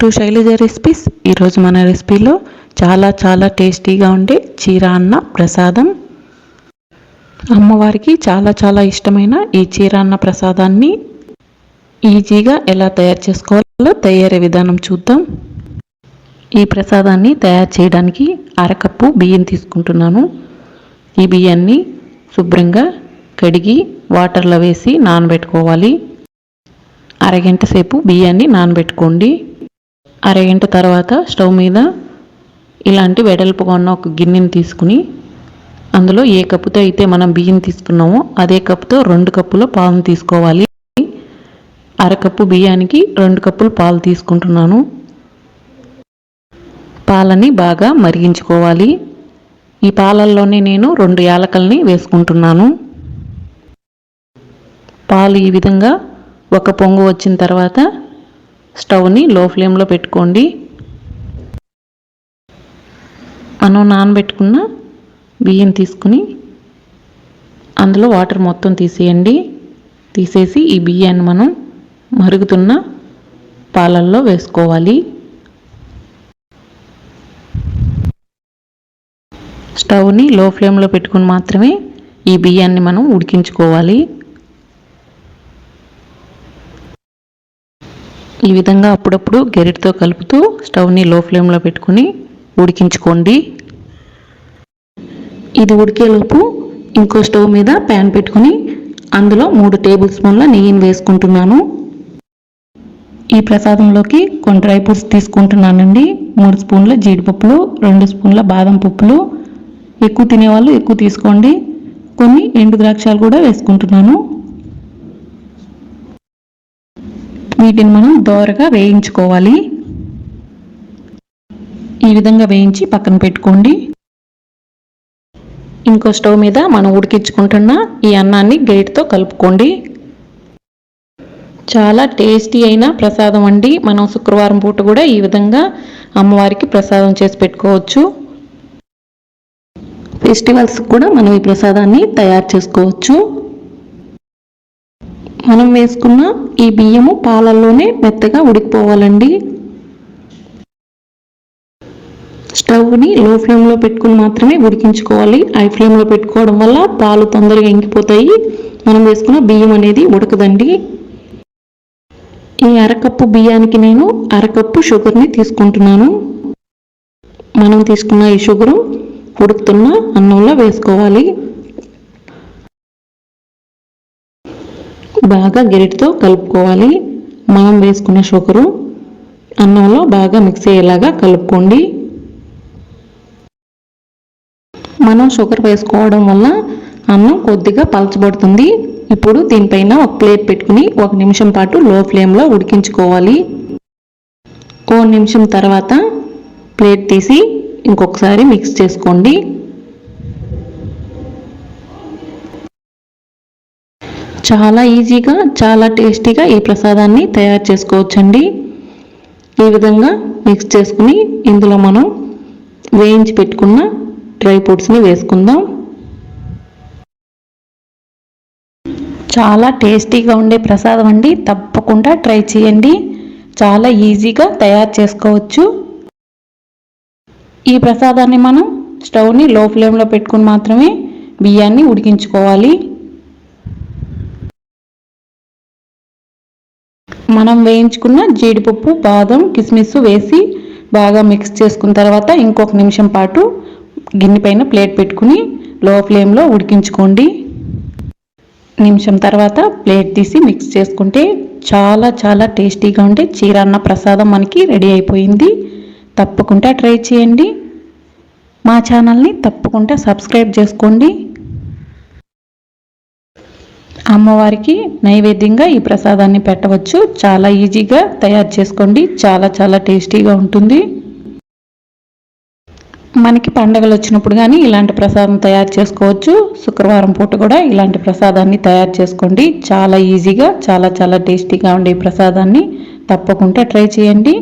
To Shailaja recipes. ఈరోజు మన రెసిపీలో చాలా చాలా టేస్టీగా ఉండే చీర అన్న ప్రసాదం. అమ్మవారికి చాలా చాలా ఇష్టమైన ఈ చీర అన్న ప్రసాదాన్ని ఈజీగా ఎలా తయారు చేసుకోవాలో తయారీ విధానం చూద్దాం. ఈ ప్రసాదాన్ని తయారు చేయడానికి అరకప్పు బియ్యం తీసుకుంటున్నాను. ఈ బియ్యాన్ని శుభ్రంగా కడిగి వాటర్లో వేసి నానబెట్టుకోవాలి. అరగంట సేపు బియ్యాన్ని నానబెట్టుకోండి. అరగంట తర్వాత స్టవ్ మీద ఇలాంటి వెడల్పుగా ఉన్న ఒక గిన్నెని తీసుకుని అందులో ఏ కప్పుతో అయితే మనం బియ్యం తీసుకున్నామో అదే కప్పుతో రెండు కప్పుల పాలు తీసుకోవాలి. అరకప్పు బియ్యానికి రెండు కప్పులు పాలు తీసుకుంటున్నాను. పాలని బాగా మరిగించుకోవాలి. ఈ పాలల్లోనే నేను రెండు యాలకల్ని వేసుకుంటున్నాను. పాలు ఈ విధంగా ఒక పొంగు వచ్చిన తర్వాత స్టవ్ని లో ఫ్లేమ్లో పెట్టుకోండి. మనం నానబెట్టుకున్న బియ్యం తీసుకుని అందులో వాటర్ మొత్తం తీసేయండి. తీసేసి ఈ బియ్యాన్ని మనం మరుగుతున్న పాలల్లో వేసుకోవాలి. స్టవ్ని లో ఫ్లేమ్లో పెట్టుకుని మాత్రమే ఈ బియ్యాన్ని మనం ఉడికించుకోవాలి. ఈ విధంగా అప్పుడప్పుడు గెరిటితో కలుపుతూ స్టవ్ని లో ఫ్లేమ్లో పెట్టుకుని ఉడికించుకోండి. ఇది ఉడికేలోపు ఇంకో స్టవ్ మీద ప్యాన్ పెట్టుకుని అందులో మూడు టేబుల్ స్పూన్ల నెయ్యిని వేసుకుంటున్నాను. ఈ ప్రసాదంలోకి కొన్ని డ్రై ఫ్రూట్స్ తీసుకుంటున్నానండి. మూడు స్పూన్ల జీడిపప్పులు రెండు స్పూన్ల బాదం పప్పులు. ఎక్కువ తినేవాళ్ళు ఎక్కువ తీసుకోండి. కొన్ని ఎండు ద్రాక్షాలు కూడా వేసుకుంటున్నాను. వీటిని మనం దోరగా వేయించుకోవాలి. ఈ విధంగా వేయించి పక్కన పెట్టుకోండి. ఇంకో స్టవ్ మీద మనం ఉడికించుకుంటున్న ఈ అన్నాన్ని గేట్తో కలుపుకోండి. చాలా టేస్టీ అయిన ప్రసాదం అండి. మనం శుక్రవారం పూట కూడా ఈ విధంగా అమ్మవారికి ప్రసాదం చేసి పెట్టుకోవచ్చు. ఫెస్టివల్స్ కూడా మనం ఈ ప్రసాదాన్ని తయారు చేసుకోవచ్చు. మనం వేసుకున్న ఈ బియ్యము పాలల్లోనే మెత్తగా ఉడికిపోవాలండి. స్టవ్ని లో ఫ్లేమ్లో పెట్టుకుని మాత్రమే ఉడికించుకోవాలి. హై ఫ్లేమ్లో పెట్టుకోవడం వల్ల పాలు తొందరగా ఇంకిపోతాయి మనం వేసుకున్న బియ్యం అనేది ఉడకదండి. ఈ అరకప్పు బియ్యానికి నేను అరకప్పు షుగర్ని తీసుకుంటున్నాను. మనం తీసుకున్న ఈ షుగరు ఉడుకుతున్న అన్నంలో వేసుకోవాలి. బాగా గెరిటితో కలుపుకోవాలి. మనం వేసుకున్న షుగరు అన్నంలో బాగా మిక్స్ అయ్యేలాగా కలుపుకోండి. మనం షుగర్ వేసుకోవడం వల్ల అన్నం కొద్దిగా పలచబడుతుంది. ఇప్పుడు దీనిపైన ఒక ప్లేట్ పెట్టుకుని ఒక నిమిషం పాటు లో ఫ్లేమ్లో ఉడికించుకోవాలి. ఓ నిమిషం తర్వాత ప్లేట్ తీసి ఇంకొకసారి మిక్స్ చేసుకోండి. చాలా ఈజీగా చాలా టేస్టీగా ఈ ప్రసాదాన్ని తయారు చేసుకోవచ్చండి. ఈ విధంగా మిక్స్ చేసుకుని ఇందులో మనం వేయించి పెట్టుకున్న డ్రై ఫ్రూట్స్ని వేసుకుందాం. చాలా టేస్టీగా ఉండే ప్రసాదం అండి. తప్పకుండా ట్రై చేయండి. చాలా ఈజీగా తయారు చేసుకోవచ్చు. ఈ ప్రసాదాన్ని మనం స్టవ్ని లో ఫ్లేమ్లో పెట్టుకుని మాత్రమే బియ్యాన్ని ఉడికించుకోవాలి. మనం వేయించుకున్న జీడిపప్పు బాదం కిస్మిస్ వేసి బాగా మిక్స్ చేసుకున్న తర్వాత ఇంకొక నిమిషం పాటు గిన్నె పైన ప్లేట్ పెట్టుకుని లో ఫ్లేమ్లో ఉడికించుకోండి. నిమిషం తర్వాత ప్లేట్ తీసి మిక్స్ చేసుకుంటే చాలా చాలా టేస్టీగా ఉండే చీరన్న ప్రసాదం మనకి రెడీ అయిపోయింది. తప్పకుండా ట్రై చేయండి. మా ఛానల్ని తప్పకుండా సబ్స్క్రైబ్ చేసుకోండి. అమ్మవారికి నైవేద్యంగా ఈ ప్రసాదాన్ని పెట్టవచ్చు. చాలా ఈజీగా తయారు చేసుకోండి. చాలా చాలా టేస్టీగా ఉంటుంది. మనకి పండగలు వచ్చినప్పుడు కానీ ఇలాంటి ప్రసాదం తయారు చేసుకోవచ్చు. శుక్రవారం పూట కూడా ఇలాంటి ప్రసాదాన్ని తయారు చేసుకోండి. చాలా ఈజీగా చాలా చాలా టేస్టీగా ఉండే ప్రసాదాన్ని తప్పకుండా ట్రై చేయండి.